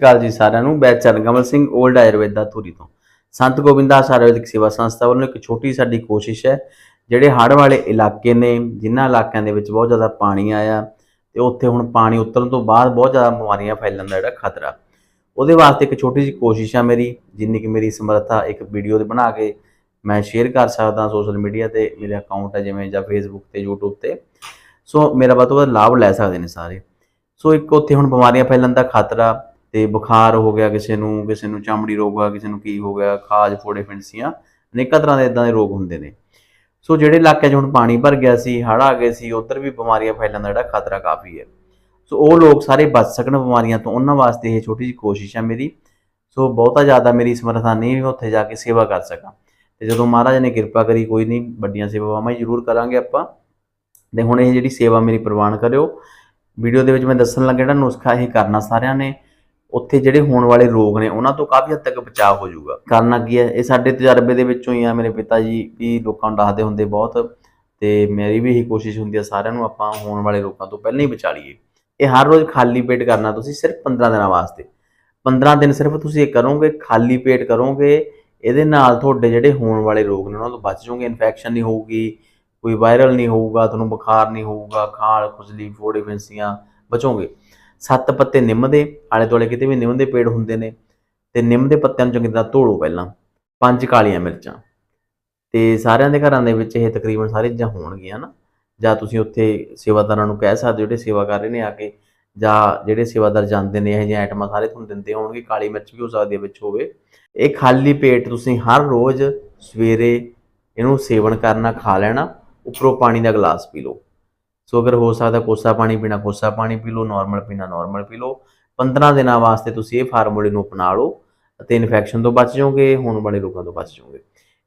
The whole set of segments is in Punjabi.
ਕਾਲ ਜੀ ਸਾਰਿਆਂ ਨੂੰ। ਮੈਂ ਚਰਨਕਮਲ ਸਿੰਘ 올ਡ ਆਯੁਰਵੇਦਾ ਧੂਰੀ ਤੋਂ। ਸੰਤ ਗੋਬਿੰਦਾਸ ਆਯੁਰਵੈਦਿਕ ਸੇਵਾ ਸੰਸਥਾ ਵੱਲੋਂ ਇੱਕ ਛੋਟੀ ਸਾਡੀ ਕੋਸ਼ਿਸ਼ ਹੈ, ਜਿਹੜੇ ਹੜ੍ਹ ਵਾਲੇ ਇਲਾਕੇ ਨੇ, ਜਿਨ੍ਹਾਂ ਇਲਾਕਿਆਂ ਦੇ ਵਿੱਚ ਬਹੁਤ ਜ਼ਿਆਦਾ ਪਾਣੀ ਆਇਆ ਤੇ ਉੱਥੇ ਹੁਣ ਪਾਣੀ ਉਤਰਨ ਤੋਂ ਬਾਅਦ ਬਹੁਤ ਜ਼ਿਆਦਾ ਬਿਮਾਰੀਆਂ ਫੈਲਣ ਦਾ ਜਿਹੜਾ ਖਤਰਾ। ਉਹਦੇ ਵਾਸਤੇ ਇੱਕ ਛੋਟੀ ਜਿਹੀ ਕੋਸ਼ਿਸ਼ ਆ ਮੇਰੀ, ਜਿੰਨੀ ਕਿ ਮੇਰੀ ਸਮਰੱਥਾ ਇੱਕ ਵੀਡੀਓ ਦੇ ਬਣਾ ਕੇ ਮੈਂ ਸ਼ੇਅਰ ਕਰ ਸਕਦਾ ਸੋਸ਼ਲ ਮੀਡੀਆ ਤੇ, ਮੇਰੇ ਅਕਾਊਂਟ ਹੈ ਜਿਵੇਂ ਜਾਂ ਫੇਸਬੁੱਕ ਤੇ, YouTube ਤੇ। ਸੋ ਮੇਰਾ ਵੱਧ ਤੋਂ ਵੱਧ ਲਾਭ ਲੈ ਸਕਦੇ ਨੇ ਸਾਰੇ। ਸੋ ਇੱਕ ਉੱਥੇ ਹੁਣ ਬਿਮਾਰੀਆਂ ਫੈਲਣ ਦਾ ਖਤਰਾ ਤੇ ਬੁਖਾਰ ਹੋ ਗਿਆ ਕਿਸੇ ਨੂੰ ਕਿਸੇ ਨੂੰ ਚਮੜੀ ਰੋਗ ਆ ਕਿਸੇ ਨੂੰ ਕੀ ਹੋ ਗਿਆ, ਖਾਜ ਫੋੜੇ ਫਿੰਸੀਆਂ ਅਨੇਕਾਂ ਤਰ੍ਹਾਂ ਦੇ ਇਦਾਂ ਦੇ ਰੋਗ ਹੁੰਦੇ ਨੇ। ਸੋ ਜਿਹੜੇ ਇਲਾਕੇ 'ਚ ਹੁਣ ਪਾਣੀ ਭਰ ਗਿਆ ਸੀ, ਹੜ੍ਹ ਆ ਗਏ ਸੀ, ਉਧਰ ਵੀ ਬਿਮਾਰੀਆਂ ਫੈਲਣ ਦਾ ਜਿਹੜਾ ਖਤਰਾ ਕਾਫੀ ਹੈ। ਸੋ ਉਹ ਲੋਕ ਸਾਰੇ ਬਚ ਸਕਣ ਬਿਮਾਰੀਆਂ ਤੋਂ, ਉਹਨਾਂ ਵਾਸਤੇ ਇਹ ਛੋਟੀ ਜਿਹੀ ਕੋਸ਼ਿਸ਼ ਹੈ ਮੇਰੀ। ਸੋ ਬਹੁਤਾ ਜ਼ਿਆਦਾ ਮੇਰੀ ਸਮਰੱਥਾ ਨਹੀਂ ਵੀ ਉੱਥੇ ਜਾ ਕੇ ਸੇਵਾ ਕਰ ਸਕਾਂ। ਤੇ ਜਦੋਂ ਮਹਾਰਾਜ ਨੇ ਕਿਰਪਾ ਕਰੀ, ਕੋਈ ਨਹੀਂ, ਵੱਡੀਆਂ ਸੇਵਾਵਾਂ ਹੀ ਜ਼ਰੂਰ ਕਰਾਂਗੇ ਆਪਾਂ। ਤੇ ਹੁਣ ਇਹ ਜਿਹੜੀ ਸੇਵਾ ਮੇਰੀ ਪ੍ਰਵਾਨ ਕਰਿਓ, ਵੀਡੀਓ ਦੇ ਵਿੱਚ ਮੈਂ ਦੱਸਣ ਲੱਗਾ ਜਿਹੜਾ ਨੁਸਖਾ ਇਹ ਕਰਨਾ ਸਾਰਿਆਂ ਨੇ। ਉੱਥੇ ਜਿਹੜੇ ਹੋਣ ਵਾਲੇ ਰੋਗ ਨੇ, ਉਹਨਾਂ ਤੋਂ ਕਾਫੀ ਹੱਦ ਤੱਕ ਬਚਾਅ ਹੋ ਜਾਊਗਾ। ਕਰਨਾ ਕੀ ਹੈ, ਇਹ ਸਾਡੇ ਤਜਰਬੇ ਦੇ ਵਿੱਚੋਂ ਹੀ ਆ, ਮੇਰੇ ਪਿਤਾ ਜੀ ਵੀ ਲੋਕਾਂ ਨੂੰ ਦੱਸਦੇ ਹੁੰਦੇ ਬਹੁਤ, ਤੇ ਮੇਰੀ ਵੀ ਇਹੀ ਕੋਸ਼ਿਸ਼ ਹੁੰਦੀ ਆ, ਸਾਰਿਆਂ ਨੂੰ ਆਪਾਂ ਹੋਣ ਵਾਲੇ ਰੋਗਾਂ ਤੋਂ ਪਹਿਲਾਂ ਹੀ ਬਚਾ ਲਈਏ। ਇਹ ਹਰ ਰੋਜ਼ ਖਾਲੀ ਪੇਟ ਕਰਨਾ ਤੁਸੀਂ ਸਿਰਫ 15 ਦਿਨਾਂ ਵਾਸਤੇ। 15 ਦਿਨ ਸਿਰਫ ਤੁਸੀਂ ਇਹ ਕਰੋਗੇ, ਖਾਲੀ ਪੇਟ ਕਰੋਗੇ, ਇਹਦੇ ਨਾਲ ਤੁਹਾਡੇ ਜਿਹੜੇ ਹੋਣ ਵਾਲੇ ਰੋਗ ਨੇ, ਉਹਨਾਂ ਤੋਂ ਬਚ ਜਾਓਗੇ। ਇਨਫੈਕਸ਼ਨ ਨਹੀਂ ਹੋਊਗੀ, ਕੋਈ ਵਾਇਰਲ ਨਹੀਂ ਹੋਊਗਾ, ਤੁਹਾਨੂੰ ਬੁਖਾਰ ਨਹੀਂ ਹੋਊਗਾ, ਖਾਲ, ਖੁਜਲੀ, ਫੋੜੇ, ਫਿੰਸੀਆਂ ਬਚੋਗੇ। ਸੱਤ ਪੱਤੇ ਨਿੰਮ ਦੇ, ਆਲੇ ਦੁਆਲੇ ਕਿਤੇ ਵੀ ਨਿੰਮ ਦੇ ਪੇੜ ਹੁੰਦੇ ਨੇ, ਤੇ ਨਿੰਮ ਦੇ ਪੱਤਿਆਂ ਨੂੰ ਚੰਗੀ ਤਰ੍ਹਾਂ ਧੋਲੋ ਪਹਿਲਾਂ, ਪੰਜ ਕਾਲੀਆਂ ਮਿਰਚਾਂ। ਤੇ ਸਾਰਿਆਂ ਦੇ ਘਰਾਂ ਦੇ ਵਿੱਚ ਇਹ ਤਕਰੀਬਨ ਸਾਰੇ ਚੀਜ਼ਾਂ ਹੋਣਗੀਆਂ ਨਾ, ਜਾਂ ਤੁਸੀਂ ਉੱਥੇ ਸੇਵਾਦਾਰਾਂ ਨੂੰ ਕਹਿ ਸਕਦੇ ਹੋ, ਜਿਹੜੇ ਸੇਵਾ ਕਰ ਰਹੇ ਨੇ ਆ ਕੇ, ਜਾਂ ਜਿਹੜੇ ਸੇਵਾਦਾਰ ਜਾਂਦੇ ਨੇ, ਇਹ ਜਿਹੀਆਂ ਆਈਟਮਾਂ ਸਾਰੇ ਤੁਹਾਨੂੰ ਦਿੰਦੇ ਹੋਣਗੇ, ਕਾਲੀ ਮਿਰਚ ਵੀ ਹੋ ਸਕਦੀ ਹੈ ਵਿੱਚ ਹੋਵੇ। ਇਹ ਖਾਲੀ ਪੇਟ ਤੁਸੀਂ ਹਰ ਰੋਜ਼ ਸਵੇਰੇ ਇਹਨੂੰ ਸੇਵਨ ਕਰਨਾ, ਖਾ ਲੈਣਾ, ਉੱਪਰੋਂ ਪਾਣੀ ਦਾ ਗਲਾਸ ਪੀ ਲਓ। ਸੋ ਅਗਰ ਹੋ ਸਕਦਾ ਕੋਸਾ ਪਾਣੀ ਪੀਣਾ, ਕੋਸਾ ਪਾਣੀ ਪੀ ਲਓ ਨਾਰਮਲ ਪੀਣਾ ਨਾਰਮਲ ਪੀ ਲਓ। 15 ਦਿਨਾਂ ਵਾਸਤੇ ਤੁਸੀਂ ਇਹ ਫਾਰਮੂਲੇ ਨੂੰ ਅਪਣਾ ਲਓ ਅਤੇ ਇਨਫੈਕਸ਼ਨ ਤੋਂ ਬਚ ਜਾਓਗੇ, ਹੋਣ ਵਾਲੇ ਰੋਗਾਂ ਤੋਂ ਬਚ ਜਾਓਗੇ।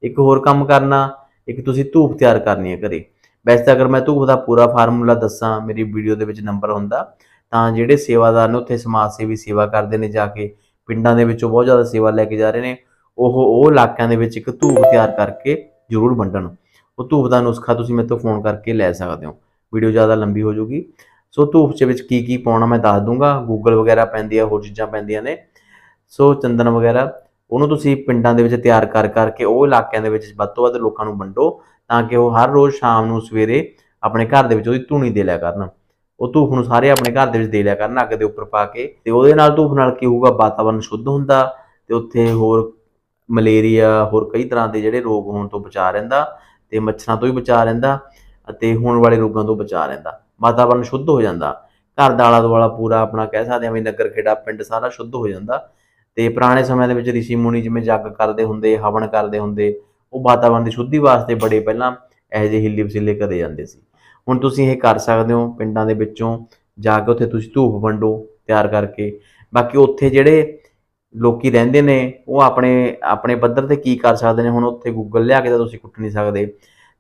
ਇੱਕ ਹੋਰ ਕੰਮ ਕਰਨਾ, ਇੱਕ ਤੁਸੀਂ ਧੂਪ ਤਿਆਰ ਕਰਨੀ ਹੈ ਘਰੇ। ਵੈਸੇ ਤਾਂ ਅਗਰ ਮੈਂ ਧੂਪ ਦਾ ਪੂਰਾ ਫਾਰਮੂਲਾ ਦੱਸਾਂ, ਮੇਰੀ ਵੀਡੀਓ ਦੇ ਵਿੱਚ ਨੰਬਰ ਹੁੰਦਾ, ਤਾਂ ਜਿਹੜੇ ਸੇਵਾਦਾਰ ਨੇ ਉੱਥੇ ਸਮਾਜ ਸੇਵੀ ਸੇਵਾ ਕਰਦੇ ਨੇ ਜਾ ਕੇ, ਪਿੰਡਾਂ ਦੇ ਵਿੱਚੋਂ ਬਹੁਤ ਜ਼ਿਆਦਾ ਸੇਵਾ ਲੈ ਕੇ ਜਾ ਰਹੇ ਨੇ, ਉਹ ਉਹ ਇਲਾਕਿਆਂ ਦੇ ਵਿੱਚ ਇੱਕ ਧੂਪ ਤਿਆਰ ਕਰਕੇ ਜ਼ਰੂਰ ਵੰਡਣ। ਉਹ ਧੂਪ ਦਾ ਨੁਸਖਾ ਤੁਸੀਂ ਮੇਰੇ ਤੋਂ ਫੋਨ ਕਰਕੇ ਲੈ ਸਕਦੇ ਹੋ। ਵੀਡੀਓ ਜ਼ਿਆਦਾ ਲੰਬੀ ਹੋ ਜਾਊਗੀ। ਸੋ ਧੂਪ ਚ ਵਿੱਚ ਕੀ ਕੀ ਪਾਉਣਾ ਮੈਂ ਦੱਸ ਦੂੰਗਾ। ਗੂਗਲ ਵਗੈਰਾ ਪੈਂਦੀ ਆ, ਹੋਰ ਚੀਜ਼ਾਂ ਪੈਂਦੀਆਂ ਨੇ। ਸੋ ਚੰਦਨ ਵਗੈਰਾ, ਉਹਨੂੰ ਤੁਸੀਂ ਪਿੰਡਾਂ ਦੇ ਵਿੱਚ ਤਿਆਰ ਕਰ ਕਰਕੇ ਉਹ ਇਲਾਕਿਆਂ ਦੇ ਵਿੱਚ ਵੱਧ ਤੋਂ ਵੱਧ ਲੋਕਾਂ ਨੂੰ ਵੰਡੋ ਤਾਂ ਕਿ ਉਹ ਹਰ ਰੋਜ਼ ਸ਼ਾਮ ਨੂੰ ਸਵੇਰੇ ਆਪਣੇ ਘਰ ਦੇ ਵਿੱਚ ਉਹਦੀ ਧੂਣੀ ਦੇ ਲਿਆ ਕਰਨ। ਉਹ ਧੂਫ ਨੂੰ ਸਾਰੇ ਆਪਣੇ ਘਰ ਦੇ ਵਿੱਚ ਦੇ ਲਿਆ ਕਰਨ, ਅੱਗ ਦੇ ਉੱਪਰ ਪਾ ਕੇ। ਤੇ ਉਹਦੇ ਨਾਲ ਧੂਫ ਨਾਲ ਕੀ ਹੋਊਗਾ? ਵਾਤਾਵਰਨ ਸ਼ੁੱਧ ਹੁੰਦਾ ਤੇ ਉੱਥੇ ਹੋਰ ਮਲੇਰੀਆ, ਹੋਰ ਕਈ ਤਰ੍ਹਾਂ ਦੇ ਜਿਹੜੇ ਰੋਗ ਹੋਣ ਤੋਂ ਬਚਾ ਰਹਿੰਦਾ ਤੇ ਮੱਛਰਾਂ ਤੋਂ ਵੀ ਬਚਾ ਰਹਿੰਦਾ। ਅਤੇ ਹੋਣ ਵਾਲੇ ਰੋਗਾਂ ਤੋਂ ਬਚਾ ਰਹਿੰਦਾ, ਵਾਤਾਵਰਨ ਸ਼ੁੱਧ ਹੋ ਜਾਂਦਾ, ਘਰ ਦਾ ਆਲਾ ਦੁਆਲਾ ਪੂਰਾ ਆਪਣਾ ਕਹਿ ਸਕਦੇ ਹਾਂ ਵੀ ਨਗਰ ਖੇੜਾ, ਪਿੰਡ ਸਾਰਾ ਸ਼ੁੱਧ ਹੋ ਜਾਂਦਾ ਤੇ ਪੁਰਾਣੇ ਸਮਿਆਂ ਦੇ ਵਿੱਚ ઋષਿ ਮੁਨੀ ਜਿਵੇਂ ਜੱਗ ਕਰਦੇ ਹੁੰਦੇ, ਹਵਨ ਕਰਦੇ ਹੁੰਦੇ, ਉਹ ਵਾਤਾਵਰਨ ਦੀ ਸ਼ੁੱਧੀ ਵਾਸਤੇ ਬੜੇ ਪਹਿਲਾਂ ਇਹੋ ਜਿਹੇ ਹਿੱਲੀ ਵਸੀਲੇ ਕਰੇ ਜਾਂਦੇ ਸੀ। ਹੁਣ ਤੁਸੀਂ ਇਹ ਕਰ ਸਕਦੇ ਹੋ, ਪਿੰਡਾਂ ਦੇ ਵਿੱਚੋਂ ਜਾ ਕੇ ਉੱਥੇ ਤੁਸੀਂ ਧੂਪ ਵੰਡੋ ਤਿਆਰ ਕਰਕੇ, ਬਾਕੀ ਉੱਥੇ ਜਿਹੜੇ ਲੋਕੀ ਰਹਿੰਦੇ ਨੇ, ਉਹ ਆਪਣੇ ਆਪਣੇ ਪੱਧਰ ਤੇ ਕੀ ਕਰ ਸਕਦੇ ਨੇ, ਹੁਣ ਉੱਥੇ ਗੂਗਲ ਲਿਆ ਕੇ ਤਾਂ ਤੁਸੀਂ ਕੁੱਟ ਨਹੀਂ ਸਕਦੇ।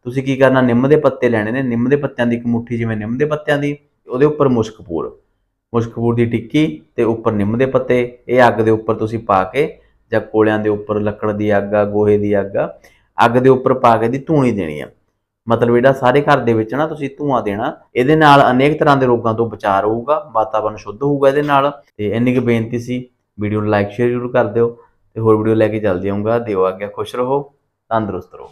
ਤੁਸੀਂ ਕੀ ਕਰਨਾ, ਨਿੰਮ ਦੇ ਪੱਤੇ ਲੈਣੇ ਨੇ। ਨਿੰਮ ਦੇ ਪੱਤਿਆਂ ਦੀ ਇੱਕ ਮੁੱਠੀ ਜਿਵੇਂ ਨਿੰਮ ਦੇ ਪੱਤਿਆਂ ਦੀ, ਉਹਦੇ ਉੱਪਰ ਮੁਸ਼ਕਪੂਰ। ਮੁਸ਼ਕਪੂਰ ਦੀ ਟਿੱਕੀ ਤੇ ਉੱਪਰ ਨਿੰਮ ਦੇ ਪੱਤੇ। ਇਹ ਅੱਗ ਦੇ ਉੱਪਰ ਤੁਸੀਂ ਪਾ ਕੇ ਜਾਂ ਕੋਲਿਆਂ ਦੇ ਉੱਪਰ, ਲੱਕੜ ਦੀ ਅੱਗ ਆ, ਗੋਹੇ ਦੀ ਅੱਗ ਆ, ਅੱਗ ਦੇ ਉੱਪਰ ਪਾ ਕੇ ਦੀ ਧੂਣੀ ਦੇਣੀ ਆ। ਮਤਲਬ ਜਿਹੜਾ ਸਾਰੇ ਘਰ ਦੇ ਵਿੱਚ ਨਾ ਤੁਸੀਂ ਧੂਆਂ ਦੇਣਾ, ਇਹਦੇ ਨਾਲ ਅਨੇਕ ਤਰ੍ਹਾਂ ਦੇ ਰੋਗਾਂ ਤੋਂ ਬਚਾਅ ਰਹੂਗਾ, ਵਾਤਾਵਰਨ ਸ਼ੁੱਧ ਹੋਊਗਾ ਇਹਦੇ ਨਾਲ। ਤੇ ਇੰਨੀ ਕੁ ਬੇਨਤੀ ਸੀ, ਵੀਡੀਓ ਨੂੰ ਲਾਈਕ, ਸ਼ੇਅਰ ਜ਼ਰੂਰ ਕਰ ਦਿਓ। ਤੇ ਹੋਰ ਵੀਡੀਓ ਲੈ ਕੇ ਚੱਲਦੇ ਆਉਂਗਾ। ਦਿਓ ਆਗਿਆ ਖੁਸ਼ ਰਹੋ, ਤੰਦਰੁਸਤ ਰਹੋ।